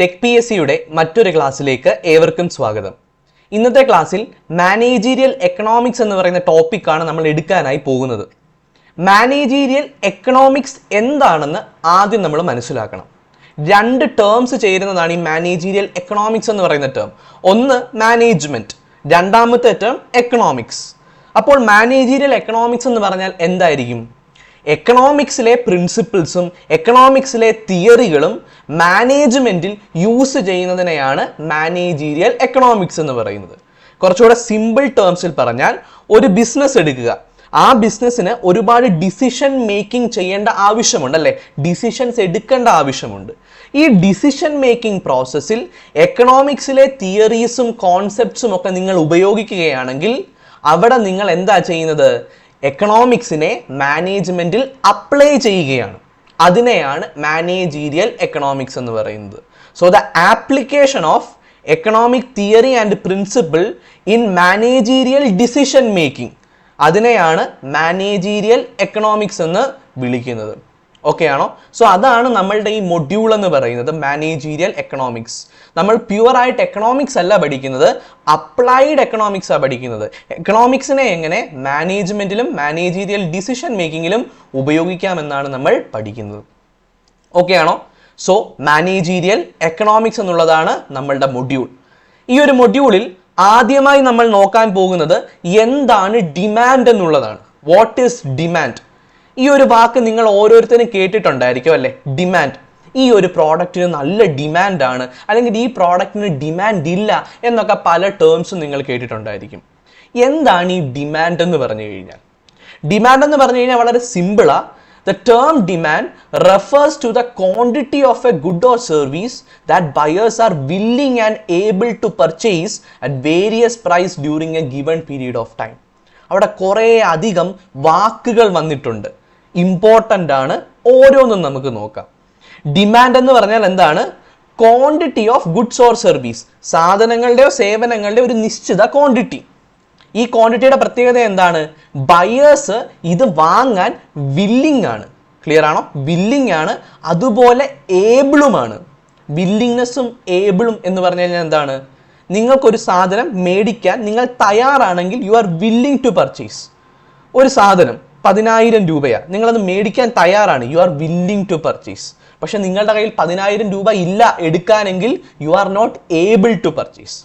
Tech P S സിയുടെ മറ്റൊരു ക്ലാസ്സിലേക്ക് ഏവർക്കും സ്വാഗതം. ഇന്നത്തെ ക്ലാസ്സിൽ മാനേജീരിയൽ എക്കണോമിക്സ് എന്ന് പറയുന്ന ടോപ്പിക്കാണ് നമ്മൾ എടുക്കാനായി പോകുന്നത്. മാനേജീരിയൽ എക്കണോമിക്സ് എന്താണെന്ന് ആദ്യം നമ്മൾ മനസ്സിലാക്കണം. രണ്ട് ടേംസ് ചേരുന്നതാണ് ഈ മാനേജീരിയൽ എക്കണോമിക്സ് എന്ന് പറയുന്ന ടേം ഒന്ന് മാനേജ്മെന്റ് രണ്ടാമത്തെ ടേം എക്കണോമിക്സ് അപ്പോൾ മാനേജീരിയൽ എക്കണോമിക്സ് എന്ന് പറഞ്ഞാൽ എന്തായിരിക്കും? എക്കണോമിക്സിലെ പ്രിൻസിപ്പിൾസും എക്കണോമിക്സിലെ തിയറികളും മാനേജ്മെന്റിൽ യൂസ് ചെയ്യുന്നതിനെയാണ് മാനേജീരിയൽ എക്കണോമിക്സ് എന്ന് പറയുന്നത്. കുറച്ചുകൂടെ സിമ്പിൾ ടേംസിൽ പറഞ്ഞാൽ ഒരു ബിസിനസ് എടുക്കുക. ആ ബിസിനസ്സിന് ഒരുപാട് ഡിസിഷൻ മേക്കിംഗ് ചെയ്യേണ്ട ആവശ്യമുണ്ട് അല്ലേ? ഡിസിഷൻസ് എടുക്കേണ്ട ആവശ്യമുണ്ട്. ഈ ഡിസിഷൻ മേക്കിംഗ് പ്രോസസ്സിൽ എക്കണോമിക്സിലെ തിയറീസും കോൺസെപ്റ്റ്സും ഒക്കെ നിങ്ങൾ ഉപയോഗിക്കുകയാണെങ്കിൽ അവിടെ നിങ്ങൾ എന്താ ചെയ്യുന്നത്? എക്കണോമിക്സിനെ മാനേജ്മെന്റിൽ അപ്ലൈ ചെയ്യുകയാണ്. അതിനെയാണ് മാനേജീരിയൽ എക്കണോമിക്സ് എന്ന് പറയുന്നത്. So the application of economic theory and principle in managerial decision making അതിനെയാണ് മാനേജീരിയൽ എക്കണോമിക്സ് എന്ന് വിളിക്കുന്നത്. ഓക്കെ ആണോ? സോ അതാണ് നമ്മളുടെ ഈ മൊഡ്യൂൾ എന്ന് പറയുന്നത് മാനേജീരിയൽ എക്കണോമിക്സ് നമ്മൾ പ്യുവർ ആയിട്ട് എക്കണോമിക്സ് അല്ല പഠിക്കുന്നത് അപ്ലൈഡ് എക്കണോമിക്സ് ആണ് പഠിക്കുന്നത്. എക്കണോമിക്സിനെ എങ്ങനെ മാനേജ്മെന്റിലും മാനേജീരിയൽ ഡിസിഷൻ മേക്കിങ്ങിലും ഉപയോഗിക്കാമെന്നാണ് നമ്മൾ പഠിക്കുന്നത്. ഓക്കെ ആണോ? സോ മാനേജീരിയൽ എക്കണോമിക്സ് എന്നുള്ളതാണ് നമ്മളുടെ മൊഡ്യൂൾ ഈ ഒരു മൊഡ്യൂളിൽ ആദ്യമായി നമ്മൾ നോക്കാൻ പോകുന്നത് എന്താണ് ഡിമാൻഡ് എന്നുള്ളതാണ്. വാട്ട് ഈസ് ഡിമാൻഡ് ഈ ഒരു വാക്ക് നിങ്ങൾ ഓരോരുത്തരും കേട്ടിട്ടുണ്ടായിരിക്കും അല്ലേ? ഡിമാൻഡ് ഈ ഒരു പ്രോഡക്റ്റിന് നല്ല ഡിമാൻഡ് ആണ്. അല്ലെങ്കിൽ ഈ പ്രോഡക്റ്റിന് ഡിമാൻഡ് ഇല്ല എന്നൊക്കെ പല ടേംസും നിങ്ങൾ കേട്ടിട്ടുണ്ടായിരിക്കും. എന്താണ് ഈ ഡിമാൻഡ് എന്ന് പറഞ്ഞു കഴിഞ്ഞാൽ? ഡിമാൻഡ് എന്ന് പറഞ്ഞു കഴിഞ്ഞാൽ വളരെ സിമ്പിളാ the term demand refers to the quantity of a good or service that buyers are willing and able to purchase at various price during a given period of time അവിടെ കുറേ അധികം വാക്കുകൾ വന്നിട്ടുണ്ട്. ഇമ്പോർട്ടന്റ് ആണ്. ഓരോന്നും നമുക്ക് നോക്കാം. ഡിമാൻഡ് എന്ന് പറഞ്ഞാൽ എന്താണ്? Quantity of goods or service സാധനങ്ങളുടെയോ സേവനങ്ങളുടെ ഒരു നിശ്ചിത ക്വാണ്ടിറ്റി ഈ ക്വാണ്ടിറ്റിയുടെ പ്രത്യേകത എന്താണ്? ബയേഴ്സ് ഇത് വാങ്ങാൻ വില്ലിംഗ് ആണ്. ക്ലിയർ ആണോ? വില്ലിംഗ് ആണ്. അതുപോലെ ഏബിളുമാണ് വില്ലിങ്നെസ്സും ഏബിളും എന്ന് പറഞ്ഞു കഴിഞ്ഞാൽ എന്താണ്? നിങ്ങൾക്കൊരു സാധനം മേടിക്കാൻ നിങ്ങൾ തയ്യാറാണെങ്കിൽ you are willing to purchase ഒരു സാധനം. പതിനായിരം രൂപയാണ്. നിങ്ങളത് മേടിക്കാൻ തയ്യാറാണ്. You are willing to purchase പക്ഷെ നിങ്ങളുടെ കയ്യിൽ പതിനായിരം രൂപ ഇല്ല എടുക്കാനെങ്കിൽ you are not able to purchase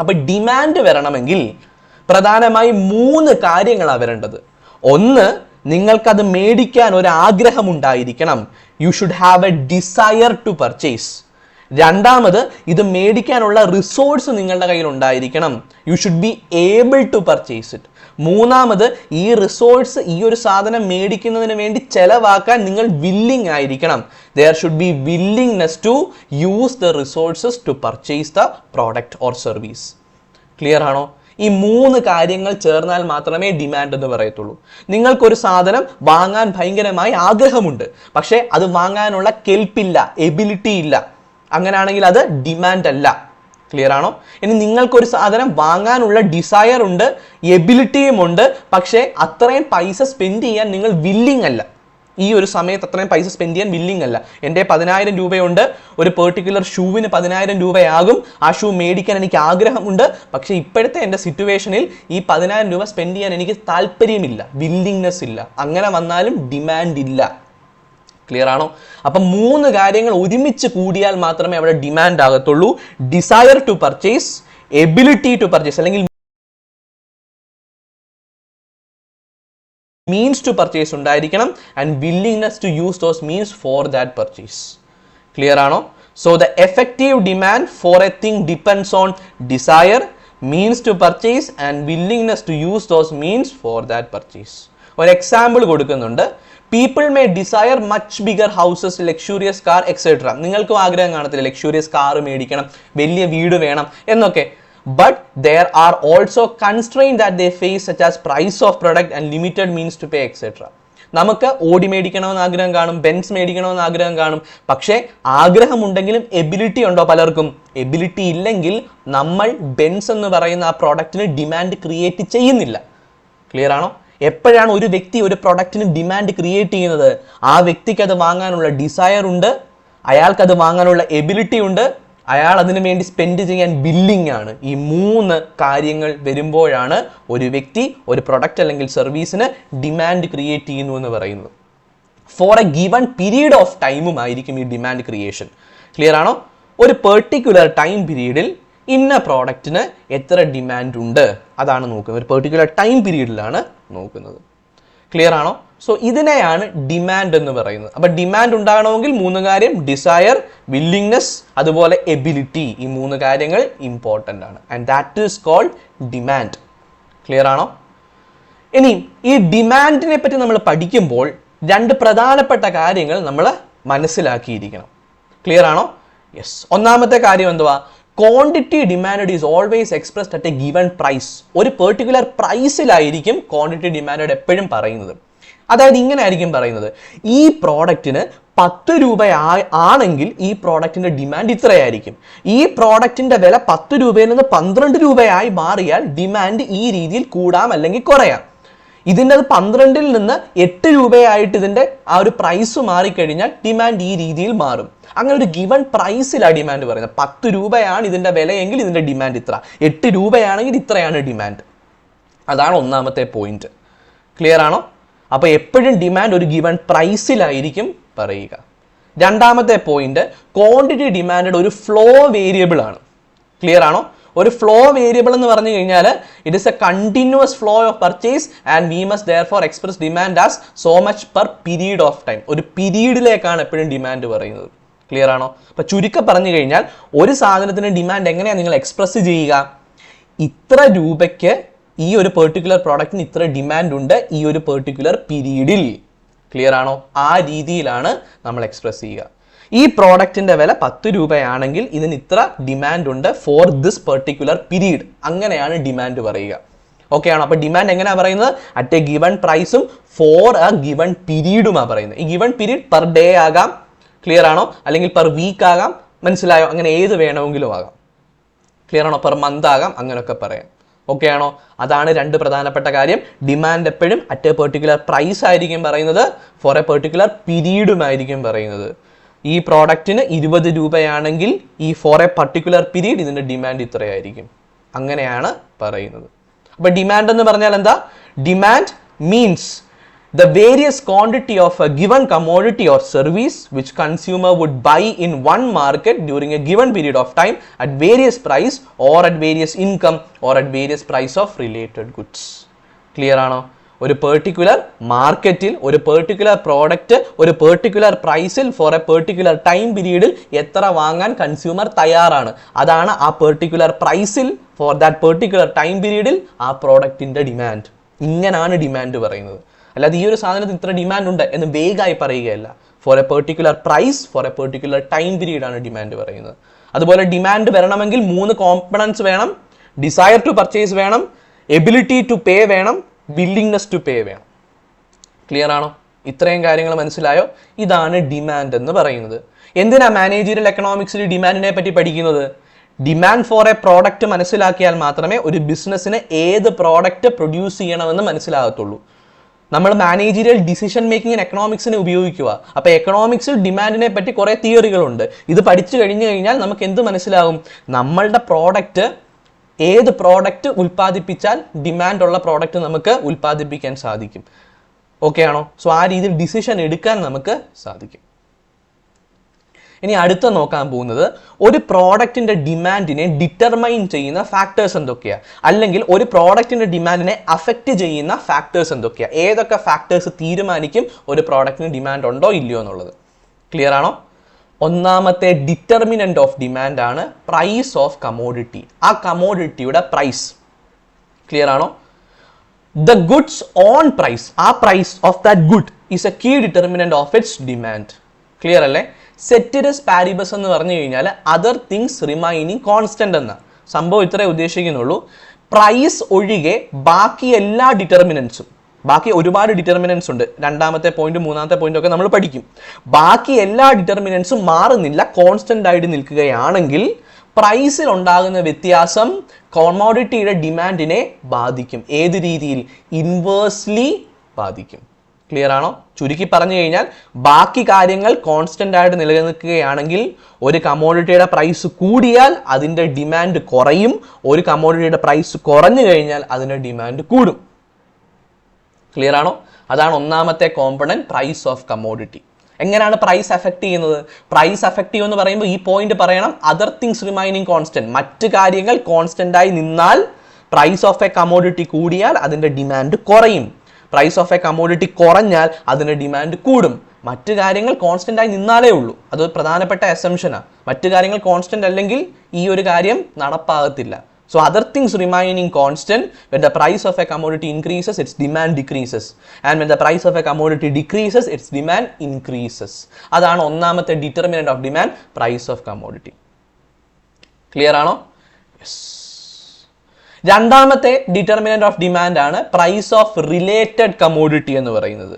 അപ്പൊ ഡിമാൻഡ് വരണമെങ്കിൽ പ്രധാനമായി മൂന്ന് കാര്യങ്ങളാണ് വരേണ്ടത്. ഒന്ന് നിങ്ങൾക്കത് മേടിക്കാൻ ഒരു ആഗ്രഹം ഉണ്ടായിരിക്കണം you should have a desire to purchase രണ്ടാമത് ഇത് മേടിക്കാനുള്ള റിസോഴ്സ് നിങ്ങളുടെ കയ്യിൽ ഉണ്ടായിരിക്കണം. You should be able to purchase it മൂന്നാമത് ഈ റിസോഴ്സ് ഈ ഒരു സാധനം മേടിക്കുന്നതിന് വേണ്ടി ചെലവാക്കാൻ നിങ്ങൾ വില്ലിംഗ് ആയിരിക്കണം. There should be willingness to use the resources to purchase the product or service clear ആണോ? ഈ മൂന്ന് കാര്യങ്ങൾ ചേർന്നാൽ മാത്രമേ ഡിമാൻഡ് എന്ന് പറയത്തുള്ളൂ. നിങ്ങൾക്കൊരു സാധനം വാങ്ങാൻ ഭയങ്കരമായി ആഗ്രഹമുണ്ട്. പക്ഷേ അത് വാങ്ങാനുള്ള കെൽപ്പില്ല എബിലിറ്റി ഇല്ല. അങ്ങനെയാണെങ്കിൽ അത് ഡിമാൻഡ് അല്ല. ക്ലിയർ ആണോ? ഇനി നിങ്ങൾക്കൊരു സാധനം വാങ്ങാനുള്ള ഡിസയർ ഉണ്ട് എബിലിറ്റിയും ഉണ്ട് പക്ഷേ അത്രയും പൈസ സ്പെൻഡ് ചെയ്യാൻ നിങ്ങൾ വില്ലിംഗ് അല്ല. ഈ ഒരു സമയത്ത് അത്രയും പൈസ സ്പെൻഡ് ചെയ്യാൻ വില്ലിംഗ് അല്ല. എന്റെ പതിനായിരം രൂപയുണ്ട് ഒരു പെർട്ടിക്കുലർ ഷൂവിന് പതിനായിരം രൂപയാകും. ആ ഷൂ മേടിക്കാൻ എനിക്ക് ആഗ്രഹമുണ്ട് പക്ഷേ ഇപ്പോഴത്തെ എന്റെ സിറ്റുവേഷനിൽ ഈ പതിനായിരം രൂപ സ്പെൻഡ് ചെയ്യാൻ എനിക്ക് താല്പര്യമില്ല വില്ലിങ്നെസ് ഇല്ല. അങ്ങനെ വന്നാലും ഡിമാൻഡ് ഇല്ല. ക്ലിയർ ആണോ? അപ്പം മൂന്ന് കാര്യങ്ങൾ ഒരുമിച്ച് കൂടിയാൽ മാത്രമേ അവിടെ demand ആകത്തുള്ളൂ. Desire to purchase ability to purchase അല്ലെങ്കിൽ മീൻസ് ടു പർച്ചേസ് ഉണ്ടായിരിക്കണം. And willingness to use those means for that purchase clear ആണോ? So the effective demand for a thing depends on desire means to purchase and willingness to use those means for that purchase ഒരു example കൊടുക്കുന്നുണ്ട്. People may desire much bigger houses luxurious car etcetera നിങ്ങൾക്കും ആഗ്രഹം കാണത്തില്ല. Luxurious car മേടിക്കണം. വലിയ വീട് വേണം എന്നൊക്കെ. But there are also constrain that they face such as price of product and limited means to pay etcetera നമുക്ക് ഓടി മേടിക്കണമെന്ന് ആഗ്രഹം കാണും ബെൻസ് മേടിക്കണമെന്ന് ആഗ്രഹം കാണും. പക്ഷേ ആഗ്രഹമുണ്ടെങ്കിലും എബിലിറ്റി ഉണ്ടോ പലർക്കും? എബിലിറ്റി ഇല്ലെങ്കിൽ നമ്മൾ ബെൻസ് എന്ന് പറയുന്ന ആ പ്രോഡക്റ്റിന് ഡിമാൻഡ് ക്രിയേറ്റ് ചെയ്യുന്നില്ല. ക്ലിയർ ആണോ? എപ്പോഴാണ് ഒരു വ്യക്തി ഒരു പ്രൊഡക്റ്റിന് ഡിമാൻഡ് ക്രിയേറ്റ് ചെയ്യുന്നത്? ആ വ്യക്തിക്ക് അത് വാങ്ങാനുള്ള ഡിസയർ ഉണ്ട്. അയാൾക്ക് അത് വാങ്ങാനുള്ള എബിലിറ്റി ഉണ്ട്. അയാൾ അതിനു വേണ്ടി സ്പെൻഡ് ചെയ്യാൻ ബില്ലിംഗ് ആണ്. ഈ മൂന്ന് കാര്യങ്ങൾ വരുമ്പോഴാണ് ഒരു വ്യക്തി ഒരു പ്രൊഡക്റ്റ് അല്ലെങ്കിൽ സർവീസിന് ഡിമാൻഡ് ക്രിയേറ്റ് ചെയ്യുന്നു എന്ന് പറയുന്നത്. For a given period of ടൈമും ആയിരിക്കും ഈ ഡിമാൻഡ് ക്രിയേഷൻ ക്ലിയർ ആണോ? ഒരു പെർട്ടിക്കുലർ ടൈം പീരീഡിൽ ഇന്ന പ്രോഡക്റ്റിന് എത്ര ഡിമാൻഡ് ഉണ്ട്? അതാണ് നോക്കുന്നത്. ഒരു പെർട്ടിക്കുലർ ടൈം പീരീഡിലാണ് നോക്കുന്നത്. ക്ലിയർ ആണോ? സോ ഇതിനെയാണ് ഡിമാൻഡ് എന്ന് പറയുന്നത്. അപ്പൊ ഡിമാൻഡ് ഉണ്ടാകണമെങ്കിൽ മൂന്ന് കാര്യം. ഡിസയർ വില്ലിങ്നെസ് അതുപോലെ എബിലിറ്റി ഈ മൂന്ന് കാര്യങ്ങൾ ഇമ്പോർട്ടന്റ് ആണ്. And that is called demand clear ആണോ? ഇനി ഈ ഡിമാൻഡിനെ പറ്റി നമ്മൾ പഠിക്കുമ്പോൾ രണ്ട് പ്രധാനപ്പെട്ട കാര്യങ്ങൾ നമ്മൾ മനസ്സിലാക്കിയിരിക്കണം. ക്ലിയർ ആണോ? യെസ് ഒന്നാമത്തെ കാര്യം എന്തുവാ? Quantity demand is always expressed at a given price ഒരു പെർട്ടിക്കുലർ പ്രൈസിലായിരിക്കും ക്വാണ്ടിറ്റി ഡിമാൻഡ് എപ്പോഴും പറയുന്നത്. അതായത് ഇങ്ങനെ ആയിരിക്കും പറയുന്നത്. ഈ പ്രോഡക്റ്റിന് പത്ത് രൂപ ആണെങ്കിൽ ഈ പ്രോഡക്റ്റിന്റെ ഡിമാൻഡ് ഇത്രയായിരിക്കും. ഈ പ്രോഡക്റ്റിന്റെ വില പത്ത് രൂപയിൽ നിന്ന് പന്ത്രണ്ട് രൂപയായി മാറിയാൽ ഡിമാൻഡ് ഈ രീതിയിൽ കൂടാം അല്ലെങ്കിൽ കുറയാം. ഇതിന്റെ അത് പന്ത്രണ്ടിൽ നിന്ന് എട്ട് രൂപയായിട്ട് ഇതിന്റെ ആ ഒരു പ്രൈസ് മാറിക്കഴിഞ്ഞാൽ ഡിമാൻഡ് ഈ രീതിയിൽ മാറും. അങ്ങനെ ഒരു ഗിവൺ പ്രൈസിലാണ് ഡിമാൻഡ് പറയുന്നത്. പത്ത് രൂപയാണ് ഇതിന്റെ വിലയെങ്കിൽ ഇതിന്റെ ഡിമാൻഡ് ഇത്ര. എട്ട് രൂപയാണെങ്കിൽ ഇത്രയാണ് ഡിമാൻഡ് അതാണ് ഒന്നാമത്തെ പോയിന്റ് ക്ലിയർ ആണോ? അപ്പോൾ എപ്പോഴും ഡിമാൻഡ് ഒരു ഗിവൺ പ്രൈസിലായിരിക്കും പറയുക. രണ്ടാമത്തെ പോയിന്റ് ക്വാണ്ടിറ്റി ഡിമാൻഡ് ഒരു ഫ്ലോ വേരിയബിൾ ആണ്. ക്ലിയർ ആണോ? ഒരു ഫ്ലോ വേരിയബിൾ എന്ന് പറഞ്ഞു കഴിഞ്ഞാൽ it is a continuous flow of purchase and we must therefore express demand as so much per period of time ഒരു പീരീഡിലേക്കാണ് എപ്പോഴും ഡിമാൻഡ് പറയുന്നത്. ക്ലിയർ ആണോ? അപ്പൊ ചുരുക്കം പറഞ്ഞു കഴിഞ്ഞാൽ ഒരു സാധനത്തിന് ഡിമാൻഡ് എങ്ങനെയാണ് നിങ്ങൾ എക്സ്പ്രസ് ചെയ്യുക? ഇത്ര രൂപയ്ക്ക് ഈ ഒരു പെർട്ടിക്കുലർ പ്രോഡക്റ്റിന് ഇത്ര ഡിമാൻഡ് ഉണ്ട് ഈ ഒരു പെർട്ടിക്കുലർ പീരീഡിൽ ക്ലിയർ ആണോ? ആ രീതിയിലാണ് നമ്മൾ എക്സ്പ്രസ് ചെയ്യുക. ഈ പ്രോഡക്റ്റിന്റെ വില പത്ത് രൂപയാണെങ്കിൽ ഇതിന് ഇത്ര ഡിമാൻഡ് ഉണ്ട് ഫോർ ദിസ് പെർട്ടിക്കുലർ പീരീഡ് അങ്ങനെയാണ് ഡിമാൻഡ് പറയുക. ഓക്കെ ആണോ. അപ്പൊ ഡിമാൻഡ് എങ്ങനെയാണ് പറയുന്നത്? അറ്റ് എ ഗിവൺ പ്രൈസും ഫോർ എ ഗിവൺ പീരീഡുമാണ് പറയുന്നത്. ഈ ഗിവൺ പീരീഡ് പെർ ഡേ ആകാം. ക്ലിയർ ആണോ? അല്ലെങ്കിൽ പെർ വീക്ക് ആകാം. മനസ്സിലായോ? അങ്ങനെ ഏത് വേണമെങ്കിലും ആകാം. ക്ലിയർ ആണോ? പെർ മന്ത് ആകാം. അങ്ങനെയൊക്കെ പറയാം. ഓക്കെ ആണോ? അതാണ് രണ്ട് പ്രധാനപ്പെട്ട കാര്യം. ഡിമാൻഡ് എപ്പോഴും അറ്റ് എ പെർട്ടിക്കുലർ പ്രൈസ് ആയിരിക്കും പറയുന്നത്. ഫോർ എ പെർട്ടിക്കുലർ പീരീഡും ആയിരിക്കും പറയുന്നത്. ഈ പ്രോഡക്റ്റിന് ഇരുപത് രൂപയാണെങ്കിൽ ഈ ഫോർ എ പർട്ടിക്കുലർ പീരീഡ് ഇതിന്റെ ഡിമാൻഡ് ഇത്രയായിരിക്കും അങ്ങനെയാണ് പറയുന്നത് അപ്പോൾ ഡിമാൻഡ് എന്ന് പറഞ്ഞാൽ എന്താ demand means the various quantity of a given commodity or service which consumer would buy in one market during a given period of time at various price or at various income or at various price of related goods clear ആണോ ഒരു particular മാർക്കറ്റിൽ ഒരു particular product ഒരു particular പ്രൈസിൽ for a particular time പീരീഡിൽ എത്ര വാങ്ങാൻ consumer തയ്യാറാണ്. അതാണ് ആ പെർട്ടിക്കുലർ പ്രൈസിൽ ഫോർ ദാറ്റ് പെർട്ടിക്കുലർ ടൈം പീരീഡിൽ ആ പ്രോഡക്റ്റിന്റെ ഡിമാൻഡ് ഇങ്ങനാണ് ഡിമാൻഡ് പറയുന്നത്. അല്ലാതെ ഈ ഒരു സാധനത്തിന് ഇത്ര ഡിമാൻഡ് ഉണ്ട് എന്ന് വേഗമായി പറയുകയല്ല. For a particular price for a particular time period ആണ് ഡിമാൻഡ് പറയുന്നത്. അതുപോലെ ഡിമാൻഡ് വരണമെങ്കിൽ മൂന്ന് കോമ്പണൻസ് വേണം. ഡിസയർ ടു പർച്ചേസ് വേണം. എബിലിറ്റി ടു പേ വേണം. വില്ലിങ്നെസ് ടു പേ വേണം. ക്ലിയർ ആണോ? ഇത്രയും കാര്യങ്ങൾ മനസ്സിലായോ? ഇതാണ് ഡിമാൻഡ് എന്ന് പറയുന്നത്. എന്തിനാ മാനേജീരിയൽ എക്കണോമിക്സിൽ ഡിമാൻഡിനെ പറ്റി പഠിക്കുന്നത്? ഡിമാൻഡ് ഫോർ എ പ്രോഡക്റ്റ് മനസ്സിലാക്കിയാൽ മാത്രമേ ഒരു ബിസിനസ്സിന് ഏത് പ്രോഡക്റ്റ് പ്രൊഡ്യൂസ് ചെയ്യണമെന്ന് മനസ്സിലാകത്തുള്ളൂ. നമ്മൾ മാനേജീരിയൽ ഡിസിഷൻ മേക്കിംഗ് എക്കണോമിക്സിനെ ഉപയോഗിക്കുക. അപ്പോൾ എക്കണോമിക്സിൽ ഡിമാൻഡിനെ പറ്റി കുറേ തിയറികളുണ്ട് ഇത് പഠിച്ചു കഴിഞ്ഞു കഴിഞ്ഞാൽ നമുക്ക് എന്ത് മനസ്സിലാവും? നമ്മളുടെ പ്രോഡക്റ്റ് ഏത് പ്രോഡക്റ്റ് ഉൽപ്പാദിപ്പിച്ചാൽ ഡിമാൻഡ് ഉള്ള പ്രോഡക്റ്റ് നമുക്ക് ഉൽപ്പാദിപ്പിക്കാൻ സാധിക്കും. ഓക്കെ ആണോ? സോ ആ രീതിയിൽ ഡിസിഷൻ എടുക്കാൻ നമുക്ക് സാധിക്കും. ഇനി അടുത്ത നോക്കാൻ പോകുന്നത് ഒരു പ്രോഡക്റ്റിന്റെ ഡിമാൻഡിനെ ഡിറ്റർമൈൻ ചെയ്യുന്ന ഫാക്ടേഴ്സ് എന്തൊക്കെയാണ് അല്ലെങ്കിൽ ഒരു പ്രോഡക്റ്റിന്റെ ഡിമാൻഡിനെ അഫക്റ്റ് ചെയ്യുന്ന ഫാക്ടേഴ്സ് എന്തൊക്കെയാണ് ഏതൊക്കെ ഫാക്ടേഴ്സ് തീരുമാനിക്കും? ഒരു പ്രോഡക്റ്റിന് ഡിമാൻഡ് ഉണ്ടോ ഇല്ലയോ എന്നുള്ളത്. ക്ലിയർ ആണോ? ഒന്നാമത്തെ ഡിറ്റർമിനന്റ് ഓഫ് ഡിമാൻഡ് ആണ് പ്രൈസ് ഓഫ് കമോഡിറ്റി ആ കമോഡിറ്റിയുടെ പ്രൈസ് ക്ലിയർ ആണോ? ദ ഗുഡ്സ് ഓൺ പ്രൈസ് ആ price of that good is a key determinant of its demand clear അല്ലേ? സെറ്റിരസ് പാരിബസ് എന്ന് പറഞ്ഞു കഴിഞ്ഞാൽ അതർ തിങ്സ് റിമൈനിങ് കോൺസ്റ്റന്റ് എന്ന. സംഭവം ഇത്രേ ഉദ്ദേശിക്കുന്നുള്ളൂ. പ്രൈസ് ഒഴികെ ബാക്കി എല്ലാ ഡിറ്റർമിനൻസും ബാക്കി ഒരുപാട് ഡിറ്റർമിനൻസ് ഉണ്ട്. രണ്ടാമത്തെ പോയിന്റ് മൂന്നാമത്തെ പോയിന്റ് ഒക്കെ നമ്മൾ പഠിക്കും. ബാക്കി എല്ലാ ഡിറ്റർമിനൻസും മാറുന്നില്ല. കോൺസ്റ്റന്റ് ആയിട്ട് നിൽക്കുകയാണെങ്കിൽ പ്രൈസിൽ ഉണ്ടാകുന്ന വ്യത്യാസം കോമോഡിറ്റിയുടെ ഡിമാൻഡിനെ ബാധിക്കും. ഏത് രീതിയിൽ? ഇൻവേഴ്സ്ലി ബാധിക്കും. ക്ലിയർ ആണോ? ചുരുക്കി പറഞ്ഞു കഴിഞ്ഞാൽ ബാക്കി കാര്യങ്ങൾ കോൺസ്റ്റന്റ് ആയിട്ട് നിലനിൽക്കുകയാണെങ്കിൽ ഒരു കമോഡിറ്റിയുടെ പ്രൈസ് കൂടിയാൽ അതിന്റെ ഡിമാൻഡ് കുറയും. ഒരു കമോഡിറ്റിയുടെ പ്രൈസ് കുറഞ്ഞു കഴിഞ്ഞാൽ അതിന്റെ ഡിമാൻഡ് കൂടും. ക്ലിയർ ആണോ? അതാണ് ഒന്നാമത്തെ കോമ്പണന്റ് പ്രൈസ് ഓഫ് കമോഡിറ്റി എങ്ങനെയാണ് പ്രൈസ് എഫക്റ്റ് ചെയ്യുന്നത്? പ്രൈസ് എഫക്റ്റ് ചെയ്യുമെന്ന് പറയുമ്പോൾ ഈ പോയിന്റ് പറയണം അതർ തിങ്സ് റിമൈനിങ് കോൺസ്റ്റന്റ് മറ്റ് കാര്യങ്ങൾ കോൺസ്റ്റന്റ് ആയി നിന്നാൽ പ്രൈസ് ഓഫ് എ കമോഡിറ്റി കൂടിയാൽ അതിന്റെ ഡിമാൻഡ് കുറയും. പ്രൈസ് ഓഫ് എ കമോഡിറ്റി കുറഞ്ഞാൽ അതിന്റെ ഡിമാൻഡ് കൂടും. മറ്റു കാര്യങ്ങൾ കോൺസ്റ്റന്റ് ആയി നിന്നാലേ ഉള്ളൂ. അത് പ്രധാനപ്പെട്ട അസംഷനാണ് മറ്റു കാര്യങ്ങൾ കോൺസ്റ്റന്റ് അല്ലെങ്കിൽ ഈ ഒരു കാര്യം നടപ്പാകത്തില്ല. So other things remaining constant, when the price of a commodity increases, its demand decreases. And when the price of a commodity decreases, its demand increases. അതാണ് ഒന്നാമത്തെ determinant of demand price of commodity clear ആണോ? Yes രണ്ടാമത്തെ determinant of demand ആണ് price of related commodity എന്ന് പറയുന്നത്.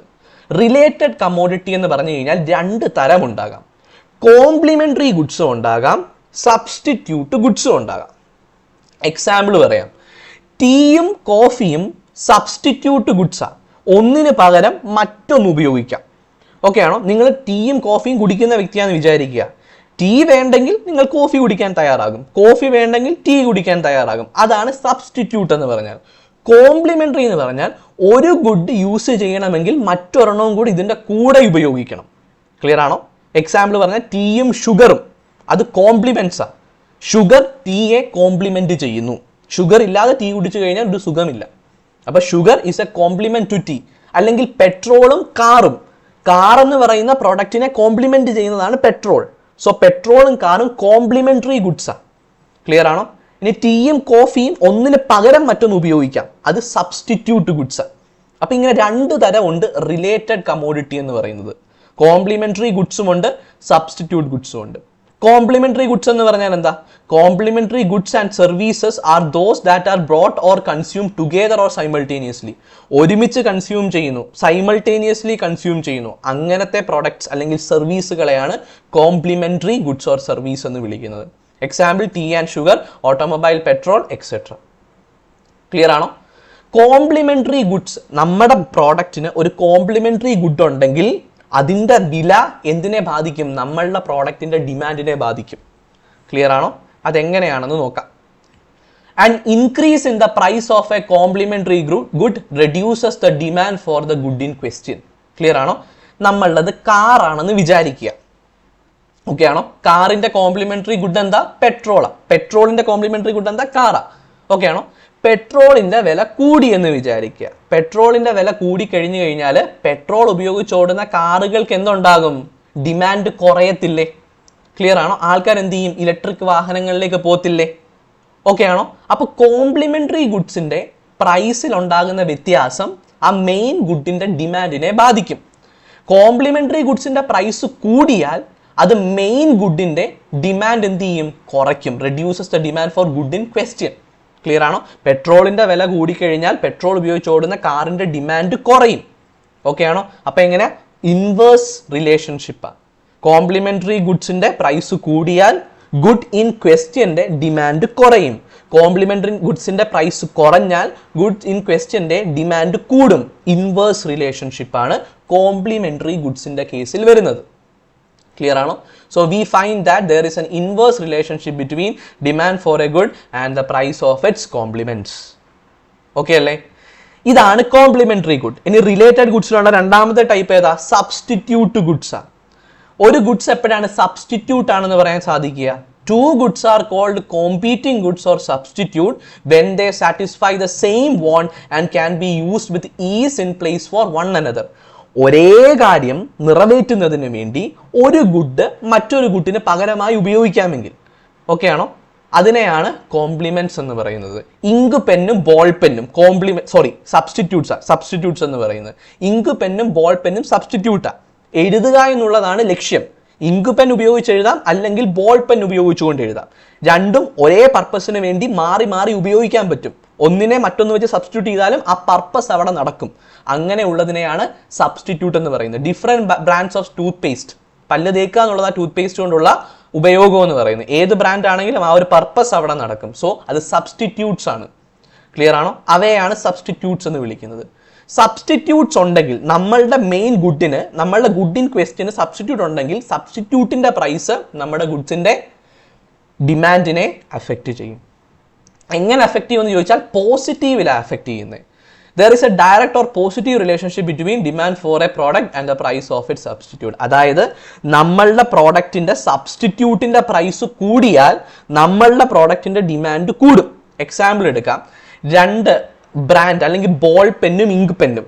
Related commodity എന്ന് പറഞ്ഞു കഴിഞ്ഞാൽ രണ്ട് തരം ഉണ്ടാകാം. കോംപ്ലിമെന്ററി ഗുഡ്സും ഉണ്ടാകാം സബ്സ്റ്റിറ്റ്യൂട്ട് ഗുഡ്സും ഉണ്ടാകാം. എക്സാമ്പിൾ പറയാം. ടീയും കോഫിയും സബ്സ്റ്റിറ്റ്യൂട്ട് ഗുഡ്സാണ് ഒന്നിന് പകരം മറ്റൊന്ന് ഉപയോഗിക്കാം. ഓക്കെ ആണോ? നിങ്ങൾ ടീയും കോഫിയും കുടിക്കുന്ന വ്യക്തിയാണെന്ന് വിചാരിക്കുക. ടീ വേണ്ടെങ്കിൽ നിങ്ങൾ കോഫി കുടിക്കാൻ തയ്യാറാകും. കോഫി വേണ്ടെങ്കിൽ ടീ കുടിക്കാൻ തയ്യാറാകും. അതാണ് സബ്സ്റ്റിറ്റ്യൂട്ട് എന്ന് പറഞ്ഞാൽ. കോംപ്ലിമെന്ററി എന്ന് പറഞ്ഞാൽ ഒരു ഗുഡ് യൂസ് ചെയ്യണമെങ്കിൽ മറ്റൊരെണ്ണവും കൂടി ഇതിന്റെ കൂടെ ഉപയോഗിക്കണം. ക്ലിയർ ആണോ? എക്സാമ്പിൾ പറഞ്ഞാൽ ടീയും ഷുഗറും അത് കോംപ്ലിമെന്റ്സാണ് ഷുഗർ ടീയെ കോംപ്ലിമെന്റ് ചെയ്യുന്നു. ഷുഗർ ഇല്ലാതെ ടീ കുടിച്ചു കഴിഞ്ഞാൽ ഒരു സുഖമില്ല. അപ്പോൾ sugar is a complement to tea അല്ലെങ്കിൽ പെട്രോളും കാറും കാർ എന്ന് പറയുന്ന പ്രൊഡക്റ്റിനെ കോംപ്ലിമെന്റ് ചെയ്യുന്നതാണ് പെട്രോൾ സോ പെട്രോളും കാറും കോംപ്ലിമെന്ററി ഗുഡ്സാണ് ക്ലിയർ ആണോ? ഇനി ടീയും കോഫിയും ഒന്നിന് പകരം മറ്റൊന്ന് ഉപയോഗിക്കാം. അത് സബ്സ്റ്റിറ്റ്യൂട്ട് ഗുഡ്സ് അപ്പൊ ഇങ്ങനെ രണ്ട് തരം ഉണ്ട് റിലേറ്റഡ് കമോഡിറ്റി എന്ന് പറയുന്നത്. കോംപ്ലിമെന്ററി ഗുഡ്സും ഉണ്ട് സബ്സ്റ്റിറ്റ്യൂട്ട് ഗുഡ്സും ഉണ്ട്. കോംപ്ലിമെന്ററി ഗുഡ്സ് എന്ന് പറഞ്ഞാൽ എന്താ? Complementary goods and services are those that are brought or consume together or simultaneously ഒരുമിച്ച് കൺസ്യൂം ചെയ്യുന്നു സൈമൾട്ടേനിയസ്ലി കൺസ്യൂം ചെയ്യുന്നു. അങ്ങനത്തെ പ്രൊഡക്ട്സ് അല്ലെങ്കിൽ സർവീസുകളെയാണ് കോംപ്ലിമെന്ററി ഗുഡ്സ് ഓർ സർവീസ് എന്ന് വിളിക്കുന്നത്. Example tea and sugar automobile petrol etcetera clear ആണോ? കോംപ്ലിമെന്ററി ഗുഡ്സ് നമ്മുടെ പ്രോഡക്റ്റിന് ഒരു കോംപ്ലിമെന്ററി ഗുഡ് ഉണ്ടെങ്കിൽ അതിന്റെ വില എന്തിനെ ബാധിക്കും? നമ്മളുടെ പ്രോഡക്റ്റിന്റെ ഡിമാൻഡിനെ ബാധിക്കും. ക്ലിയർ ആണോ? അതെങ്ങനെയാണെന്ന് നോക്കാം. And increase in the price of a complementary good reduces the demand for the good in question clear ആണോ? നമ്മളുടെ കാറാണെന്ന് വിചാരിക്കുക. ഓക്കെ ആണോ? കാറിന്റെ കോംപ്ലിമെന്ററി ഗുഡ് എന്താ? പെട്രോളാ പെട്രോളിന്റെ കോംപ്ലിമെന്ററി ഗുഡ് എന്താ? കാറാ ഓക്കെ ആണോ? പെട്രോളിന്റെ വില കൂടി എന്ന് വിചാരിക്കുക. പെട്രോളിന്റെ വില കൂടി കഴിഞ്ഞു കഴിഞ്ഞാൽ പെട്രോൾ ഉപയോഗിച്ചോടുന്ന കാറുകൾക്ക് എന്തുണ്ടാകും? ഡിമാൻഡ് കുറയത്തില്ലേ? ക്ലിയർ ആണോ? ആൾക്കാർ എന്ത് ചെയ്യും? ഇലക്ട്രിക് വാഹനങ്ങളിലേക്ക് പോത്തില്ലേ ഓക്കെ ആണോ? അപ്പോൾ കോംപ്ലിമെന്ററി ഗുഡ്സിന്റെ പ്രൈസിൽ ഉണ്ടാകുന്ന വ്യത്യാസം ആ മെയിൻ ഗുഡിന്റെ ഡിമാൻഡിനെ ബാധിക്കും. കോംപ്ലിമെന്ററി ഗുഡ്സിന്റെ പ്രൈസ് കൂടിയാൽ അത് മെയിൻ ഗുഡിന്റെ ഡിമാൻഡ് എന്ത് ചെയ്യും? കുറയ്ക്കും. Reduces the demand for good in question clear ആണോ? പെട്രോളിന്റെ വില കൂടിക്കഴിഞ്ഞാൽ പെട്രോൾ ഉപയോഗിച്ച് ഓടുന്ന കാറിന്റെ ഡിമാൻഡ് കുറയും. ഓക്കെ ആണോ? അപ്പോൾ എങ്ങനെ? ഇൻവേഴ്സ് റിലേഷൻഷിപ്പാണ് കോംപ്ലിമെന്ററി ഗുഡ്സിന്റെ പ്രൈസ് കൂടിയാൽ ഗുഡ് ഇൻ ക്വസ്റ്റ്യന്റെ ഡിമാൻഡ് കുറയും. കോംപ്ലിമെന്ററി ഗുഡ്സിന്റെ പ്രൈസ് കുറഞ്ഞാൽ ഗുഡ് ഇൻ ക്വസ്റ്റ്യന്റെ ഡിമാൻഡ് കൂടും. ഇൻവേഴ്സ് റിലേഷൻഷിപ്പാണ് കോംപ്ലിമെന്ററി ഗുഡ്സിന്റെ കേസിൽ വരുന്നത്. ക്ലിയർ ആണോ? So we find that there is an inverse relationship between demand for a good and the price of its complements okay അല്ലേ? ഇതാണ് കോംപ്ലിമെന്ററി ഗുഡ് ഇനി റിലേറ്റഡ് ഗുഡ്സിലുള്ള രണ്ടാമത്തെ ടൈപ്പ് ഏതാ? സബ്സ്റ്റിറ്റ്യൂട്ട് ഗുഡ്സ് ആണ് ഒരു ഗുഡ്സ് എപ്പോഴാണ് സബ്സ്റ്റിറ്റ്യൂട്ട് ആണെന്ന് പറയാൻ സാധിക്കുക? Two goods are called competing goods or substitute when they satisfy the same want and can be used with ease in place for one another ഒരേ കാര്യം നിറവേറ്റുന്നതിന് വേണ്ടി ഒരു ഗുഡ് മറ്റൊരു ഗുഡിന് പകരമായി ഉപയോഗിക്കാമെങ്കിൽ. ഓക്കെ ആണോ? അതിനെയാണ് കോംപ്ലിമെന്റ്സ് എന്ന് പറയുന്നത്. ഇങ്ക് പെന്നും ബോൾ പെന്നും കോംപ്ലിമെന്റ് സോറി സബ്സ്റ്റിറ്റ്യൂട്ട്സ് സബ്സ്റ്റിറ്റ്യൂട്ട്സ് എന്ന് പറയുന്നത്. ഇങ്ക് പെന്നും ബോൾ പെന്നും സബ്സ്റ്റിറ്റ്യൂട്ടാ എഴുതുക എന്നുള്ളതാണ് ലക്ഷ്യം. ഇങ്ക് പെൻ ഉപയോഗിച്ച് എഴുതാം അല്ലെങ്കിൽ ബോൾ പെൻ ഉപയോഗിച്ചുകൊണ്ട് എഴുതാം. രണ്ടും ഒരേ പർപ്പസിന് വേണ്ടി മാറി മാറി ഉപയോഗിക്കാൻ പറ്റും. ഒന്നിനെ മറ്റൊന്ന് വെച്ച് സബ്സ്റ്റിറ്റ്യൂട്ട് ചെയ്താലും ആ പർപ്പസ് അവിടെ നടക്കും. അങ്ങനെ ഉള്ളതിനെയാണ് സബ്സ്റ്റിറ്റ്യൂട്ട് എന്ന് പറയുന്നത്. Different brands of tooth paste പല്ല് തേക്കുക എന്നുള്ളത് ആ ടൂത്ത് പേസ്റ്റ് കൊണ്ടുള്ള ഉപയോഗം എന്ന് പറയുന്നത്. ഏത് ബ്രാൻഡ് ആണെങ്കിലും ആ ഒരു പർപ്പസ് അവിടെ നടക്കും. സോ അത് സബ്സ്റ്റിറ്റ്യൂട്ട്സ് ആണ്. ക്ലിയർ ആണോ? അവയാണ് സബ്സ്റ്റിറ്റ്യൂട്ട്സ് എന്ന് വിളിക്കുന്നത്. സബ്സ്റ്റിറ്റ്യൂട്ട്സ് ഉണ്ടെങ്കിൽ നമ്മളുടെ മെയിൻ ഗുഡിന് നമ്മളുടെ ഗുഡ് ഇൻ സബ്സ്റ്റിറ്റ്യൂട്ട് ഉണ്ടെങ്കിൽ സബ്സ്റ്റിറ്റ്യൂട്ടിന്റെ പ്രൈസ് നമ്മുടെ ഗുഡ്സിന്റെ ഡിമാൻഡിനെ അഫക്റ്റ് ചെയ്യും. എങ്ങനെ അഫക്റ്റ് ചെയ്യുമെന്ന് ചോദിച്ചാൽ പോസിറ്റീവിലാണ് അഫക്റ്റ് ചെയ്യുന്നത് there is a direct or positive relationship between demand for a product and the price of it substitute അതായത് നമ്മളുടെ പ്രോഡക്റ്റിന്റെ സബ്സ്റ്റിറ്റ്യൂട്ടിന്റെ പ്രൈസ് കൂടിയാൽ നമ്മളുടെ പ്രോഡക്റ്റിന്റെ ഡിമാൻഡ് കൂടും. എക്സാമ്പിൾ എടുക്കാം. രണ്ട് ബ്രാൻഡ് അല്ലെങ്കിൽ ബോൾ പെന്നും ഇങ്ക് പെന്നും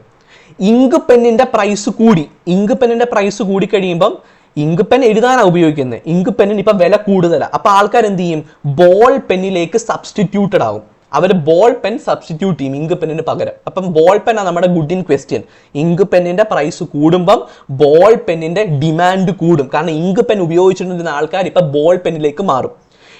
ഇങ്ക് പെന്നിന്റെ പ്രൈസ് കൂടി. ഇങ്ക് പെന്നിന്റെ പ്രൈസ് കൂടി കഴിയുമ്പം ഇങ്ക് പെൻ എഴുതാനാണ് ഉപയോഗിക്കുന്നത് ഇങ്ക് പെന്നിന് ഇപ്പം വില കൂടുതലാണ് അപ്പോൾ ആൾക്കാർ എന്ത് ചെയ്യും? ബോൾ പെന്നിലേക്ക് സബ്സ്റ്റിറ്റ്യൂട്ടഡ് ആവും. അവർ ബോൾ പെൻ സബ്സ്റ്റിറ്റ്യൂട്ട് ചെയ്യും ഇങ്ക് പെന്നിന് പകരം. അപ്പം ബോൾ പെന്നാണ് നമ്മുടെ ഗുഡ് ഇൻ ക്വസ്റ്റ്യൻ ഇങ്ക് പെന്നിന്റെ പ്രൈസ് കൂടുമ്പം ബോൾ പെന്നിന്റെ ഡിമാൻഡ് കൂടും. കാരണം ഇങ്ക് പെൻ ഉപയോഗിച്ചിരുന്ന ആൾക്കാർ ഇപ്പം ബോൾ പെന്നിലേക്ക് മാറും.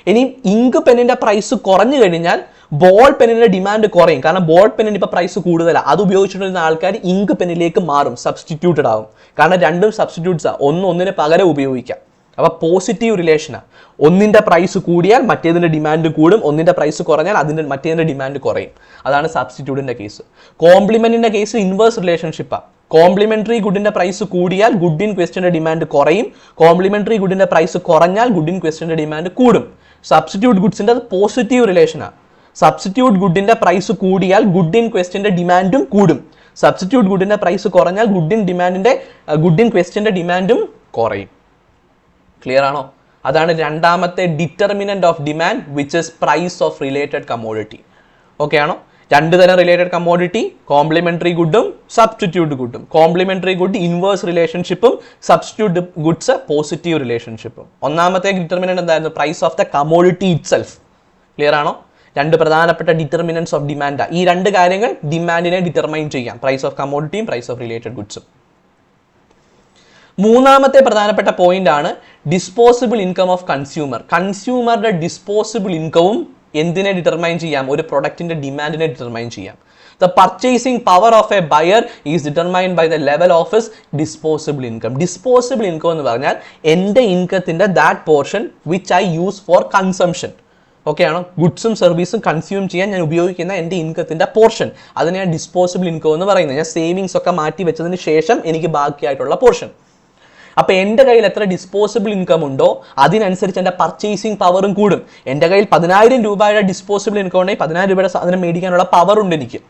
ഇനി ഇങ്ക് പെന്നിന്റെ പ്രൈസ് കുറഞ്ഞു കഴിഞ്ഞാൽ ബോൾ പെന്നിന്റെ ഡിമാൻഡ് കുറയും. കാരണം ബോൾ പെന്നിന് ഇപ്പൊ പ്രൈസ് കൂടുതലാണ് അത് ഉപയോഗിച്ചിട്ടുള്ള ആൾക്കാർ ഇങ്ക് പെന്നിലേക്ക് മാറും സബ്സ്റ്റിറ്റ്യൂട്ടഡ് ആവും. കാരണം രണ്ടും സബ്സ്റ്റിറ്റ്യൂട്ട്സ് ആ. ഒന്ന് ഒന്നിന് പകരം ഉപയോഗിക്കാം. അപ്പോൾ പോസിറ്റീവ് റിലേഷനാണ് ഒന്നിന്റെ പ്രൈസ് കൂടിയാൽ മറ്റേതിന്റെ ഡിമാൻഡ് കൂടും. ഒന്നിന്റെ പ്രൈസ് കുറഞ്ഞാൽ അതിന്റെ മറ്റേതിന്റെ ഡിമാൻഡ് കുറയും. അതാണ് സബ്സ്റ്റിറ്റ്യൂട്ടിന്റെ കേസ് കോംപ്ലിമെന്റിന്റെ കേസ് ഇൻവേഴ്സ് റിലേഷൻഷിപ്പാണ് കോംപ്ലിമെന്ററി ഗുഡിന്റെ പ്രൈസ് കൂടിയാൽ ഗുഡ് ഇൻ ക്വസ്റ്റിന്റെ ഡിമാൻഡ് കുറയും. കോംപ്ലിമെന്ററി ഗുഡിന്റെ പ്രൈസ് കുറഞ്ഞാൽ ഗുഡ് ഇൻ ക്വസ്റ്റിന്റെ ഡിമാൻഡ് കൂടും. സബ്സ്റ്റിറ്റ്യൂട്ട് ഗുഡ്സിന്റെ പോസിറ്റീവ് റിലേഷനാണ് സബ്സ്റ്റിറ്റ്യൂട്ട് ഗുഡിന്റെ പ്രൈസ് കൂടിയാൽ ഗുഡ് ഇൻ ക്വസ്റ്റിന്റെ ഡിമാൻഡും കൂടും. സബ്സ്റ്റിറ്റ്യൂട്ട് ഗുഡിന്റെ പ്രൈസ് കുറഞ്ഞാൽ ഗുഡ് ഇൻ ഡിമാൻഡിന്റെ ഗുഡ് ഇൻ ക്വസ്റ്റിന്റെ ഡിമാൻഡും കുറയും. ക്ലിയർ ആണോ? അതാണ് രണ്ടാമത്തെ determinant of demand which is price of related commodity okay ആണോ? രണ്ട് തരം റിലേറ്റഡ് കമ്മോഡിറ്റി കോംപ്ലിമെന്ററി ഗുഡും സബ്സ്റ്റിറ്റ്യൂട്ട് ഗുഡും കോംപ്ലിമെന്ററി ഗുഡ് ഇൻവേഴ്സ് റിലേഷൻഷിപ്പും സബ്സ്റ്റിറ്റ്യൂട്ട് ഗുഡ്സ് പോസിറ്റീവ് റിലേഷൻഷിപ്പും ഒന്നാമത്തെ ഡിറ്റർമിനന്റ് എന്തായിരുന്നു? Price of the commodity itself clear ആണോ? രണ്ട് പ്രധാനപ്പെട്ട ഡിറ്റർമിനൻസ് ഓഫ് ഡിമാൻഡ് ഈ രണ്ട് കാര്യങ്ങൾ ഡിമാൻഡിനെ ഡിറ്റർമൈൻ ചെയ്യാം. പ്രൈസ് ഓഫ് കമോഡിറ്റിയും പ്രൈസ് ഓഫ് റിലേറ്റഡ് ഗുഡ്സും മൂന്നാമത്തെ പ്രധാനപ്പെട്ട പോയിന്റ് ആണ് ഡിസ്പോസിബിൾ ഇൻകം ഓഫ് കൺസ്യൂമർ കൺസ്യൂമറുടെ ഡിസ്പോസിബിൾ ഇൻകവും എന്തിനെ ഡിറ്റർമൈൻ ചെയ്യാം? ഒരു പ്രൊഡക്റ്റിന്റെ ഡിമാൻഡിനെ ഡിറ്റർമൈൻ ചെയ്യാം. The purchasing power of a buyer is determined by the level of is disposable income disposable income എന്ന് പറഞ്ഞാൽ എന്റെ ഇൻകത്തിന്റെ that portion which I use for consumption okay ആണോ? ഗുഡ്സും സർവീസും കൺസ്യൂം ചെയ്യാൻ ഞാൻ ഉപയോഗിക്കുന്ന എന്റെ ഇൻകത്തിന്റെ പോർഷൻ അതിനെ ഡിസ്പോസിബിൾ ഇൻകം എന്ന് പറയുന്നത്. ഞാൻ സേവിങ്സ് ഒക്കെ മാറ്റി വെച്ചതിന് ശേഷം എനിക്ക് ബാക്കിയായിട്ടുള്ള പോർഷൻ അപ്പൊ എന്റെ കയ്യിൽ എത്ര ഡിസ്പോസിബിൾ ഇൻകം ഉണ്ടോ അതിനനുസരിച്ച് എന്റെ പർച്ചേസിങ് പവറും കൂടും. എന്റെ കയ്യിൽ പതിനായിരം രൂപയുടെ ഡിസ്പോസിബിൾ ഇൻകം ഉണ്ടെങ്കിൽ പതിനായിരം രൂപയുടെ സാധനം മേടിക്കാനുള്ള പവർ ഉണ്ട് എനിക്ക്.